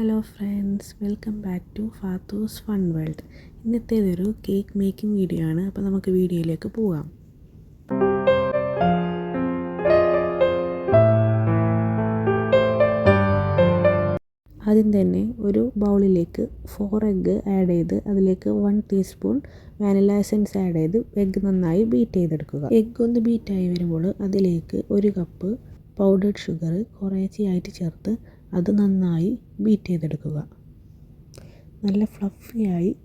Hello friends welcome back to Fathu's fun world ഇന്നത്തേതൊരു cake making video ആണ്. അപ്പോൾ നമുക്ക് വീഡിയോയിലേക്ക് പോകാം. ആദ്യം തന്നെ ഒരു ബൗളിലേക്ക് ഫോർ എഗ്ഗ് ആഡ് ചെയ്ത് അതിലേക്ക് one teaspoon vanilla essence add ചെയ്ത് എഗ്ഗ് നന്നായി ബീറ്റ് ചെയ്തെടുക്കുക. എഗ്ഗ് ഒന്ന് ബീറ്റായി വരുമ്പോൾ അതിലേക്ക് ഒരു കപ്പ് പൗഡേർഡ് ഷുഗർ കുറേശ്ശെയായിട്ട് ചേർത്ത് അത് നന്നായി ബീറ്റ് ചെയ്തെടുക്കുക. നല്ല ഫ്ലഫിയായി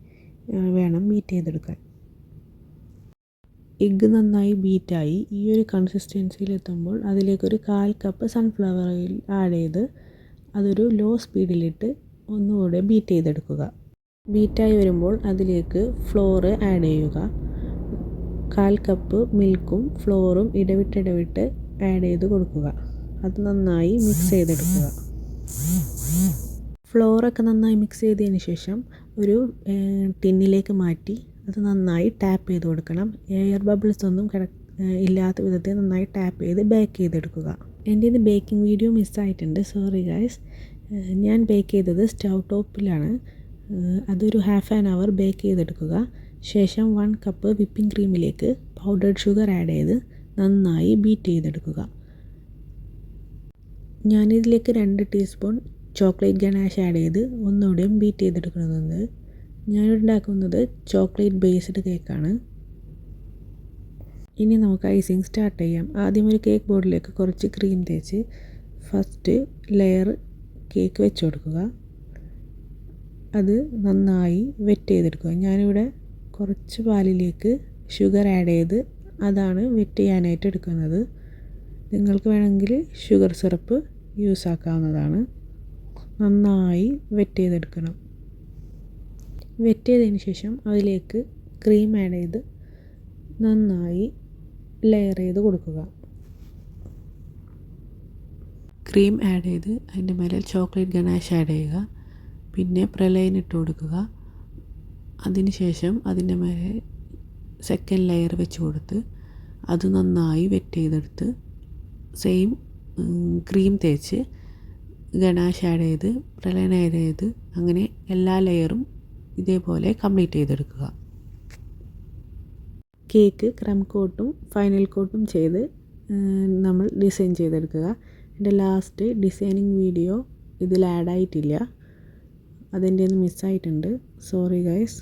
വേണം ബീറ്റ് ചെയ്തെടുക്കാൻ. എഗ്ഗ് നന്നായി ബീറ്റായി ഈ ഒരു കൺസിസ്റ്റൻസിയിൽ എത്തുമ്പോൾ അതിലേക്കൊരു കാൽ കപ്പ് സൺഫ്ലവർ ഓയിൽ ആഡ് ചെയ്ത് അതൊരു ലോ സ്പീഡിലിട്ട് ഒന്നുകൂടെ ബീറ്റ് ചെയ്തെടുക്കുക. ബീറ്റായി വരുമ്പോൾ അതിലേക്ക് ഫ്ലോറ് ആഡ് ചെയ്യുക. കാൽ കപ്പ് മിൽക്കും ഫ്ലോറും ഇടവിട്ടിടവിട്ട് ആഡ് ചെയ്ത് കൊടുക്കുക. അത് നന്നായി മിക്സ് ചെയ്തെടുക്കുക. ഫ്ലോറൊക്കെ നന്നായി മിക്സ് ചെയ്തതിന് ശേഷം ഒരു ടിന്നിലേക്ക് മാറ്റി അത് നന്നായി ടാപ്പ് ചെയ്ത് കൊടുക്കണം. എയർ ബബിൾസ് ഒന്നും കിട ഇല്ലാത്ത വിധത്തിൽ നന്നായി ടാപ്പ് ചെയ്ത് ബേക്ക് ചെയ്തെടുക്കുക. എന്റെ ഇത് ബേക്കിംഗ് വീഡിയോ മിസ്സായിട്ടുണ്ട്. Sorry guys. ഞാൻ ബേക്ക് ചെയ്തത് സ്റ്റൗ ടോപ്പിലാണ്. അതൊരു ഹാഫ് ആൻ അവർ ബേക്ക് ചെയ്തെടുക്കുക. ശേഷം വൺ കപ്പ് വിപ്പിംഗ് ക്രീമിലേക്ക് പൗഡർഡ് ഷുഗർ ആഡ് ചെയ്ത് നന്നായി ബീറ്റ് ചെയ്തെടുക്കുക. ഞാനിതിലേക്ക് രണ്ട് ടീസ്പൂൺ ചോക്ലേറ്റ് ഗണാഷ് ആഡ് ചെയ്ത് ഒന്നുകൂടെയും ബീറ്റ് ചെയ്തെടുക്കുന്നത് ഞാൻ ഉണ്ടാക്കുന്നത് ചോക്ലേറ്റ് ബേസ്ഡ് കേക്കാണ്. ഇനി നമുക്ക് ഐസിങ് സ്റ്റാർട്ട് ചെയ്യാം. ആദ്യം ഒരു കേക്ക് ബോർഡിലേക്ക് കുറച്ച് ക്രീം തേച്ച് ഫസ്റ്റ് ലെയർ കേക്ക് വെച്ച് കൊടുക്കുക. അത് നന്നായി വെറ്റ് ചെയ്തെടുക്കുക. ഞാനിവിടെ കുറച്ച് പാലിലേക്ക് ഷുഗർ ആഡ് ചെയ്ത് അതാണ് വെറ്റ് ചെയ്യാനായിട്ട് എടുക്കുന്നത്. നിങ്ങൾക്ക് വേണമെങ്കിൽ ഷുഗർ സിറപ്പ് യൂസ് ആക്കാവുന്നതാണ് നന്നായി വെറ്റ് ചെയ്തെടുക്കണം വെറ്റ് ചെയ്തതിന് ശേഷം അതിലേക്ക് ക്രീം ആഡ് ചെയ്ത് നന്നായി ലെയർ ചെയ്ത് കൊടുക്കുക. ക്രീം ആഡ് ചെയ്ത് അതിന്റെ മേലെ ചോക്ലേറ്റ് ഗണാഷ് ആഡ് ചെയ്യുക. പിന്നെ പ്രലയൻ ഇട്ട് കൊടുക്കുക. അതിന് ശേഷം അതിന്റെ മേലെ സെക്കൻഡ് ലെയർ വെച്ച് കൊടുത്ത് അത് നന്നായി വെറ്റ് ചെയ്തെടുത്ത് സെയിം ക്രീം തേച്ച് ഗണാഷ് ആഡ് ചെയ്ത് പ്രളയൻ ആഡ് ചെയ്ത് അങ്ങനെ എല്ലാ ലെയറും ഇതേപോലെ കംപ്ലീറ്റ് ചെയ്തെടുക്കുക. കേക്ക് ക്രം കോട്ടും ഫൈനൽ കോട്ടും ചെയ്ത് നമ്മൾ ഡിസൈൻ ചെയ്തെടുക്കുക. എന്റെ ലാസ്റ്റ് ഡിസൈനിങ് വീഡിയോ ഇതിൽ ആഡ് ആയിട്ടില്ല. അതിന്റെ ഒന്ന് മിസ്സായിട്ടുണ്ട് sorry guys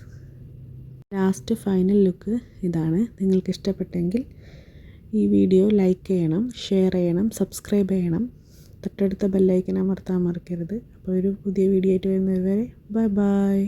last final look ഇതാണ്. നിങ്ങൾക്ക് ഇഷ്ടപ്പെട്ടെങ്കിൽ ഈ വീഡിയോ ലൈക്ക് ചെയ്യണം ഷെയർ ചെയ്യണം സബ്സ്ക്രൈബ് ചെയ്യണം. തൊട്ടടുത്ത ബെല്ലൈക്കൻ അമർത്താൻ മറക്കരുത്. അപ്പോൾ ഒരു പുതിയ വീഡിയോ ആയിട്ട് വരുന്നത് വരെ ബൈ ബൈ.